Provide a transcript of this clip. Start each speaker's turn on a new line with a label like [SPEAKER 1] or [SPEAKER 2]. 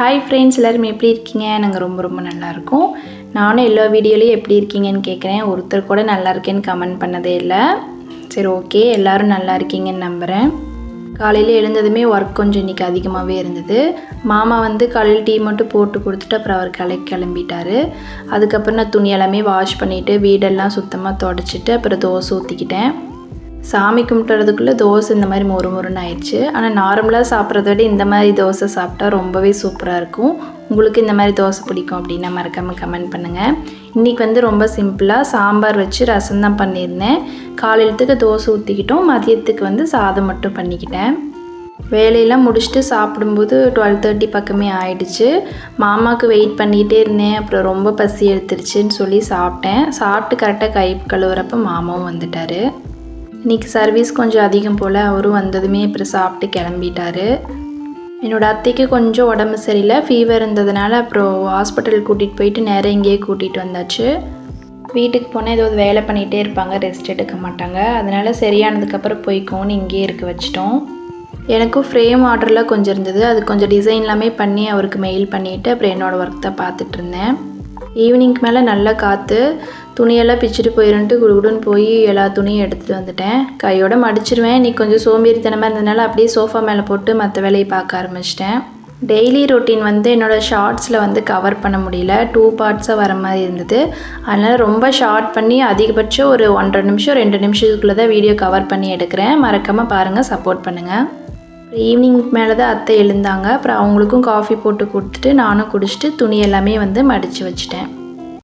[SPEAKER 1] Hi friends எல்லோரும் எப்படி இருக்கீங்க? நாங்கள் ரொம்ப ரொம்ப நல்லாயிருக்கோம் நானும் எல்லா வீடியோலையும் எப்படி இருக்கீங்கன்னு கேட்குறேன் ஒருத்தர் கூட நல்லா இருக்கேன்னு கமெண்ட் பண்ணதே இல்லை. சரி ஓகே எல்லோரும் நல்லா இருக்கீங்கன்னு நம்புகிறேன் காலையில் எழுந்ததுமே ஒர்க் கொஞ்சம் இன்றைக்கி அதிகமாகவே இருந்தது. மாமா வந்து காலையில் டீ மட்டும் போட்டு கொடுத்துட்டு அப்புறம் அவர் கலைக்கு கிளம்பிட்டாரு. அதுக்கப்புறம் நான் துணி எல்லாமே வாஷ் பண்ணிவிட்டு வீடெல்லாம் சுத்தமாக தொடச்சிட்டு அப்புறம் தோசை ஊற்றிக்கிட்டேன் சாமி கும்பிட்டுறதுக்குள்ளே தோசை இந்த மாதிரி மொறு மொறுன்னு ஆயிடுச்சு. ஆனால் நார்மலாக சாப்பிட்றத விட இந்த மாதிரி தோசை சாப்பிட்டா ரொம்பவே சூப்பராக இருக்கும். உங்களுக்கு இந்த மாதிரி தோசை பிடிக்கும் அப்படின்னா மறக்காமல் கமெண்ட் பண்ணுங்கள் இன்றைக்கி வந்து ரொம்ப சிம்பிளாக சாம்பார் வச்சு ரசம் தான் பண்ணியிருந்தேன். காலையிலத்துக்கு தோசை ஊற்றிக்கிட்டோம் மதியத்துக்கு வந்து சாதம் மட்டும் பண்ணிக்கிட்டேன். வேலையெல்லாம் முடிச்சுட்டு சாப்பிடும்போது டுவெல் தேர்ட்டி பக்கமே ஆயிடுச்சு. மாமாவுக்கு வெயிட் பண்ணிகிட்டே இருந்தேன். அப்புறம் ரொம்ப பசி எடுத்துருச்சுன்னு சொல்லி சாப்பிட்டேன். சாப்பிட்டு கரெக்டாக கை கழுவுறப்ப மாமாவும் வந்துட்டார். இன்றைக்கி சர்வீஸ் கொஞ்சம் அதிகம் போல். அவரும் வந்ததுமே அப்புறம் சாப்பிட்டு கிளம்பிட்டாரு. என்னோடய அத்தைக்கு கொஞ்சம் உடம்பு சரியில்லை ஃபீவர் இருந்ததுனால அப்புறம் ஹாஸ்பிட்டல் கூட்டிகிட்டு போயிட்டு நேராக இங்கேயே கூட்டிகிட்டு வந்தாச்சு. வீட்டுக்கு போனால் ஏதாவது வேலை பண்ணிகிட்டே இருப்பாங்க ரெஸ்ட் எடுக்க மாட்டாங்க. அதனால் சரியானதுக்கப்புறம் போய்க்கோன்னு இங்கேயே இருக்க வச்சிட்டோம். எனக்கும் ஃப்ரேம் ஆர்டர்லாம் கொஞ்சம் இருந்தது. அது கொஞ்சம் டிசைன் எல்லாமே பண்ணி அவருக்கு மெயில் பண்ணிவிட்டு அப்புறம் என்னோடய ஒர்க் தான் ஈவினிங்க்கு மேலே நல்லா காற்று துணியெல்லாம் பிச்சுட்டு போயிருன்ட்டு குடுகுடுன்னு போய் எல்லா துணியும் எடுத்துகிட்டு வந்துட்டேன். கையோட மடிச்சிருவேன். இன்னைக்கு கொஞ்சம் சோம்பேறித்தனமாக இருந்ததுனால அப்படியே சோஃபா மேலே போட்டு மற்ற வேலையை பார்க்க ஆரம்பிச்சிட்டேன். டெய்லி ரொட்டீன் வந்து என்னோடய ஷார்ட்ஸில் வந்து கவர் பண்ண முடியல. டூ பார்ட்ஸாக வர மாதிரி இருந்தது. அதனால் ரொம்ப ஷார்ட் பண்ணி அதிகபட்சம் ஒரு ஒன்றரை நிமிஷம் ரெண்டு நிமிஷத்துக்குள்ளே தான் வீடியோ கவர் பண்ணி எடுக்கிறேன். மறக்காமல் பாருங்கள் சப்போர்ட் பண்ணுங்கள் ஈவினிங் மேலே தான் அத்தை எழுந்தாங்க. அப்புறம் அவங்களுக்கும் காஃபி போட்டு கொடுத்துட்டு நானும் குடிச்சிட்டு துணி எல்லாமே வந்து மடித்து வச்சுட்டேன்.